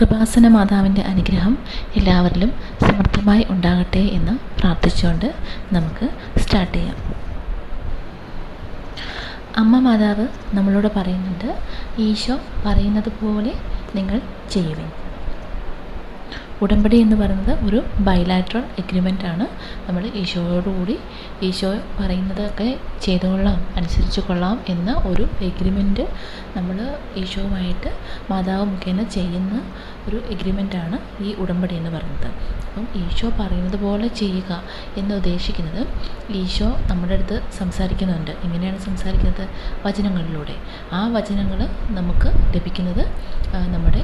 കൃപാസന മാതാവിന്റെ അനുഗ്രഹം എല്ലാവരിലും സമൃദ്ധമായി ഉണ്ടാകട്ടെ എന്ന് പ്രാർത്ഥിച്ചുകൊണ്ട് നമുക്ക് സ്റ്റാർട്ട് ചെയ്യാം. അമ്മ മാതാവ് നമ്മളോട് പറയുന്നുണ്ട് ഈശോ പറയുന്നത് പോലെ നിങ്ങൾ ചെയ്യുവിൻ. ഉടമ്പടി എന്ന് പറയുന്നത് ഒരു ബൈലാറ്ററൽ എഗ്രിമെന്റ് ആണ്. നമ്മൾ ഈശോയോടുകൂടി ഈശോ പറയുന്നതൊക്കെ ചെയ്തുകൊള്ളാം അനുസരിച്ച് കൊള്ളാം എന്ന ഒരു എഗ്രിമെന്റ് നമ്മൾ ഈശോവുമായിട്ട് മാതാവ് മുഖേന ചെയ്യുന്ന ഒരു എഗ്രിമെന്റ് ആണ് ഈ ഉടമ്പടി എന്ന് പറയുന്നത്. അപ്പം ഈശോ പറയുന്നത് പോലെ ചെയ്യുക എന്ന് ഉദ്ദേശിക്കുന്നത് ഈശോ നമ്മുടെ അടുത്ത് സംസാരിക്കുന്നുണ്ട്. എങ്ങനെയാണ് സംസാരിക്കുന്നത് വചനങ്ങളിലൂടെ. ആ വചനങ്ങൾ നമുക്ക് ലഭിക്കുന്നത് നമ്മുടെ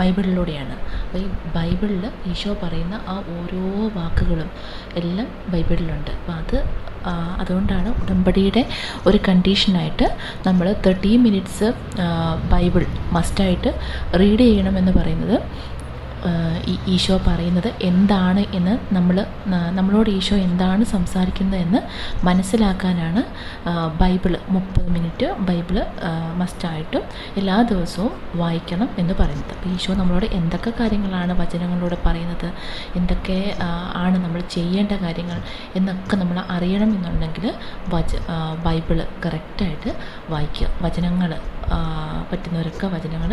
ബൈബിളിലൂടെയാണ്. അപ്പോൾ ഈ ബൈബിളിൽ ഈശോ പറയുന്ന ആ ഓരോ വാക്കുകളും എല്ലാം ബൈബിളിലുണ്ട്. അപ്പോൾ അത് അതുകൊണ്ടാണ് ഉടമ്പടിയുടെ ഒരു കണ്ടീഷനായിട്ട് നമ്മൾ തേർട്ടി മിനിറ്റ്സ് ബൈബിൾ മസ്റ്റായിട്ട് റീഡ് ചെയ്യണമെന്ന് പറയുന്നത്. ഈ ഈശോ പറയുന്നത് എന്താണ് എന്ന് നമ്മൾ നമ്മളോട് ഈശോ എന്താണ് സംസാരിക്കുന്നത് എന്ന് മനസ്സിലാക്കാനാണ് ബൈബിൾ മുപ്പത് മിനിറ്റ് ബൈബിൾ മസ്റ്റായിട്ടും എല്ലാ ദിവസവും വായിക്കണം എന്ന് പറയുന്നത്. അപ്പോൾ ഈശോ നമ്മളോട് എന്തൊക്കെ കാര്യങ്ങളാണ് വചനങ്ങളിലൂടെ പറയുന്നത് എന്തൊക്കെ ആണ് നമ്മൾ ചെയ്യേണ്ട കാര്യങ്ങൾ എന്നൊക്കെ നമ്മൾ അറിയണം എന്നുണ്ടെങ്കിൽ വച ബൈബിൾ കറക്റ്റായിട്ട് വായിക്കുക. വചനങ്ങൾ പറ്റുന്നവരൊക്കെ വചനങ്ങൾ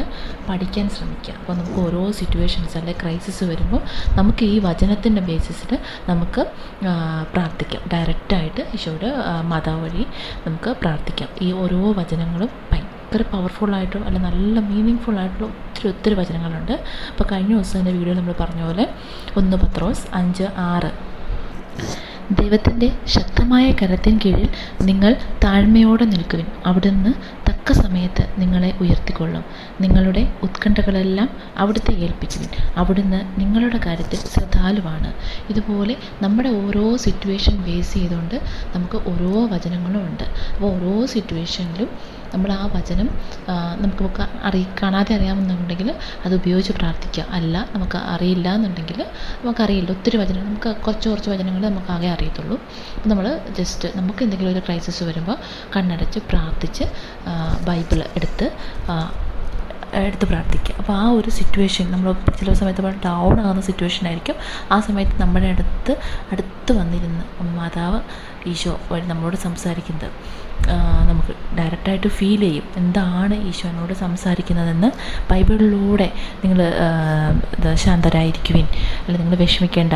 പഠിക്കാൻ ശ്രമിക്കുക. അപ്പോൾ നമുക്ക് ഓരോ സിറ്റുവേഷൻസ് അല്ലെ ക്രൈസിസ് വരുമ്പോൾ നമുക്ക് ഈ വചനത്തിന്റെ ബേസിസിൽ നമുക്ക് പ്രാർത്ഥിക്കാം. ഡയറക്റ്റായിട്ട് ഈശോയുടെ മത വഴി നമുക്ക് പ്രാർത്ഥിക്കാം. ഈ ഓരോ വചനങ്ങളും ഭയങ്കര പവർഫുള്ളായിട്ടും അല്ല നല്ല മീനിങ് ഫുള്ളായിട്ടുള്ള ഒത്തിരി ഒത്തിരി വചനങ്ങളുണ്ട്. അപ്പോൾ കഴിഞ്ഞ ദിവസം എന്റെ വീഡിയോ നമ്മൾ പറഞ്ഞ പോലെ ഒന്ന് പത്രോസ് അഞ്ച് ആറ്. ദൈവത്തിന്റെ ശക്തമായ കരത്തിൻ കീഴിൽ നിങ്ങൾ താഴ്മയോടെ നിൽക്കുവിൻ. അവിടുന്ന് തക്ക സമയത്ത് നിങ്ങളെ ഉയർത്തിക്കൊള്ളും. നിങ്ങളുടെ ഉത്കണ്ഠകളെല്ലാം അവിടുത്തെ ഏൽപ്പിക്കുവിൻ അവിടുന്ന് നിങ്ങളുടെ കാര്യത്തിൽ ശ്രദ്ധാലുവാണ്. ഇതുപോലെ നമ്മുടെ ഓരോ സിറ്റുവേഷൻ ബേസ് ചെയ്തുകൊണ്ട് നമുക്ക് ഓരോ വചനങ്ങളും ഉണ്ട്. അപ്പോൾ ഓരോ സിറ്റുവേഷനിലും നമ്മൾ ആ വചനം നമുക്ക് അറി കാണാതെ അറിയാമെന്നുണ്ടെങ്കിൽ അത് ഉപയോഗിച്ച് പ്രാർത്ഥിക്കുക. അല്ല നമുക്ക് അറിയില്ല എന്നുണ്ടെങ്കിൽ നമുക്കറിയില്ല ഒത്തിരി വചനം നമുക്ക് കുറച്ച് കുറച്ച് വചനങ്ങൾ നമുക്ക് ആകെ അറിയത്തുള്ളൂ. അപ്പം നമ്മൾ ജസ്റ്റ് നമുക്ക് എന്തെങ്കിലും ഒരു ക്രൈസിസ് വരുമ്പോൾ കണ്ണടച്ച് പ്രാർത്ഥിച്ച് ബൈബിൾ എടുത്ത് എടുത്ത് പ്രാർത്ഥിക്കുക. അപ്പോൾ ആ ഒരു സിറ്റുവേഷൻ നമ്മൾ ചില സമയത്ത് ഡൗൺ ആകുന്ന സിറ്റുവേഷൻ ആയിരിക്കും. ആ സമയത്ത് നമ്മുടെ അടുത്ത് അടുത്ത് വന്നിരുന്ന് മാതാവ് ഈശോ വഴി നമ്മളോട് സംസാരിക്കുന്നത്. നമുക്ക് ഡയറക്റ്റായിട്ട് ഫീൽ ചെയ്യും. എന്താണ് ഈശോനോട് സംസാരിക്കുന്നതെന്ന് ബൈബിളിലൂടെ നിങ്ങൾ ശാന്തരായിരിക്കുവിൻ. അല്ലെങ്കിൽ നിങ്ങൾ വിഷമിക്കേണ്ട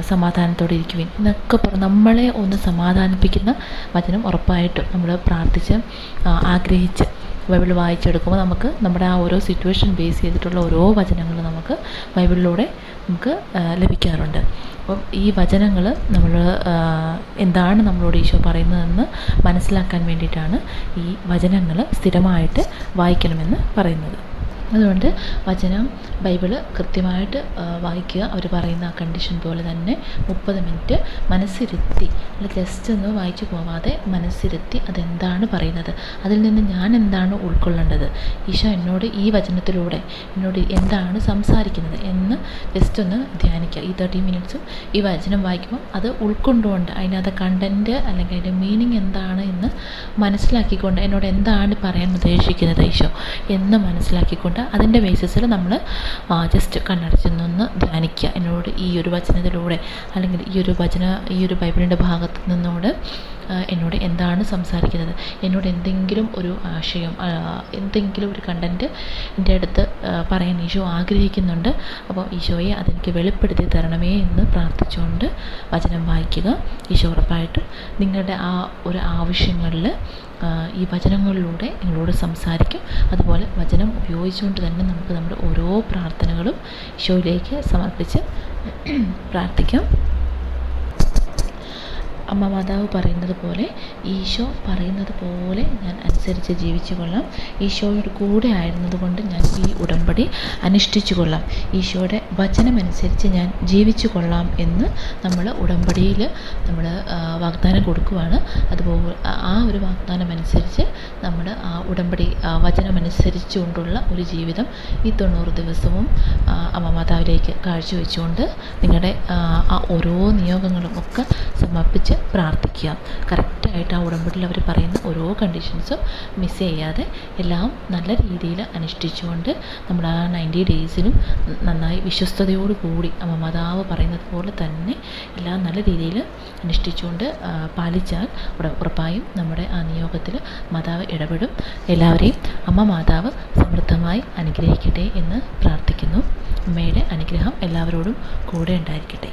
സമാധാനത്തോടെ ഇരിക്കുവിൻ. എന്നൊക്കെ പറഞ്ഞ് നമ്മളെ ഒന്ന് സമാധാനിപ്പിക്കുന്ന വചനം ഉറപ്പായിട്ടും നമ്മൾ പ്രാർത്ഥിച്ച് ആഗ്രഹിച്ച് ബൈബിൾ വായിച്ചെടുക്കുമ്പോൾ നമുക്ക് നമ്മുടെ ആ ഓരോ സിറ്റുവേഷൻ ബേസ് ചെയ്തിട്ടുള്ള ഓരോ വചനങ്ങൾ നമുക്ക് ബൈബിളിലൂടെ നമുക്ക് ലഭിക്കാറുണ്ട്. അപ്പം ഈ വചനങ്ങൾ നമ്മൾ എന്താണ് നമ്മളോട് ഈശോ പറയുന്നതെന്ന് മനസ്സിലാക്കാൻ വേണ്ടിയിട്ടാണ് ഈ വചനങ്ങൾ സ്ഥിരമായിട്ട് വായിക്കണമെന്ന് പറയുന്നത്. അതുകൊണ്ട് വചനം ബൈബിൾ കൃത്യമായിട്ട് വായിക്കുക. അവർ പറയുന്ന ആ കണ്ടീഷൻ പോലെ തന്നെ മുപ്പത് മിനിറ്റ് മനസ്സിരുത്തി അല്ല ജസ്റ്റ് ഒന്ന് വായിച്ചു പോവാതെ മനസ്സിരുത്തി അതെന്താണ് പറയുന്നത്? അതിൽ നിന്ന് ഞാൻ എന്താണ് ഉൾക്കൊള്ളേണ്ടത്? ഈശോ എന്നോട് ഈ വചനത്തിലൂടെ എന്നോട് എന്താണ് സംസാരിക്കുന്നത് എന്ന് ജസ്റ്റ് ഒന്ന് ധ്യാനിക്കുക. ഈ തേർട്ടി മിനിറ്റ്സും ഈ വചനം വായിക്കുമ്പോൾ അത് ഉൾക്കൊണ്ടുകൊണ്ട് അതിനകത്ത് കണ്ടന്റ് അല്ലെങ്കിൽ അതിന്റെ മീനിങ് എന്താണ് എന്ന് മനസ്സിലാക്കിക്കൊണ്ട് എന്നോട് എന്താണ് പറയാൻ ഉദ്ദേശിക്കുന്നത് ഈശോ എന്ന് മനസ്സിലാക്കിക്കൊണ്ട് അതിന്റെ ബേസിസിൽ നമ്മൾ ജസ്റ്റ് കണ്ണടച്ച് നിന്ന് ധ്യാനിക്കുക. എന്നോട് ഈ ഒരു വചനത്തിലൂടെ അല്ലെങ്കിൽ ഈ ഒരു വചന ഈ ഒരു ബൈബിളിന്റെ ഭാഗത്ത് നിന്നോട് എന്നോട് എന്താണ് സംസാരിക്കുന്നത്? എന്നോട് എന്തെങ്കിലും ഒരു ആശയം എന്തെങ്കിലും ഒരു കണ്ടന്റ് എന്റെ അടുത്ത് പറയാൻ ഈശോ ആഗ്രഹിക്കുന്നുണ്ട്. അപ്പോൾ ഈശോയെ അതെനിക്ക് വെളിപ്പെടുത്തി തരണമേ എന്ന് പ്രാർത്ഥിച്ചുകൊണ്ട് വചനം വായിക്കുക. ഈശോ ഉറപ്പായിട്ട് നിങ്ങളുടെ ആ ഒരു ആവശ്യങ്ങളിൽ ഈ വചനങ്ങളിലൂടെ നിങ്ങളോട് സംസാരിക്കും. അതുപോലെ വചനം ഉപയോഗിച്ചുകൊണ്ട് തന്നെ നമുക്ക് നമ്മുടെ ഓരോ പ്രാർത്ഥനകളും ഈശോയിലേക്ക് സമർപ്പിച്ച് പ്രാർത്ഥിക്കാം. അമ്മ മാതാവ് പറയുന്നത് പോലെ ഈശോ പറയുന്നത് പോലെ ഞാൻ അനുസരിച്ച് ജീവിച്ചു കൊള്ളാം. ഈശോയുടെ കൂടെ ആയിരുന്നത് കൊണ്ട് ഞാൻ ഈ ഉടമ്പടി അനുഷ്ഠിച്ചു കൊള്ളാം. ഈശോയുടെ വചനമനുസരിച്ച് ഞാൻ ജീവിച്ചു കൊള്ളാം എന്ന് നമ്മൾ ഉടമ്പടിയിൽ നമ്മൾ വാഗ്ദാനം കൊടുക്കുവാണ്. അതുപോലെ ആ- ഒരു വാഗ്ദാനം അനുസരിച്ച് ആ ഉടമ്പടി വചനമനുസരിച്ച് വചനമനുസരിച്ചുകൊണ്ടുള്ള ഒരു ജീവിതം ഈ തൊണ്ണൂറ് ദിവസവും അമ്മ മാതാവിലേക്ക് കാഴ്ചവെച്ചുകൊണ്ട് നിങ്ങളുടെ ആ ഓരോ നിയോഗങ്ങളും ഒക്കെ സമർപ്പിച്ച് പ്രാർത്ഥിക്കുക. കറക്റ്റായിട്ട് ആ ഉടമ്പടിയിൽ അവർ പറയുന്ന ഓരോ കണ്ടീഷൻസും മിസ് ചെയ്യാതെ എല്ലാം നല്ല രീതിയിൽ അനുഷ്ഠിച്ചുകൊണ്ട് നമ്മൾ ആ നയന്റി ഡേയ്സിനും നന്നായി വിശ്വസ്തയോടു കൂടി അമ്മ മാതാവ് പറയുന്നത് പോലെ തന്നെ എല്ലാം നല്ല രീതിയിൽ അനുഷ്ഠിച്ചുകൊണ്ട് പാലിച്ചാൽ ഉറപ്പായും നമ്മുടെ ആ നിയോഗത്തിൽ മാതാവ് ഇടപെടും. എല്ലാവരെയും അമ്മ മാതാവ് സമൃദ്ധമായി അനുഗ്രഹിക്കട്ടെ എന്ന് പ്രാർത്ഥിക്കുന്നു. അമ്മയുടെ അനുഗ്രഹം എല്ലാവരോടും കൂടെ ഉണ്ടായിരിക്കട്ടെ.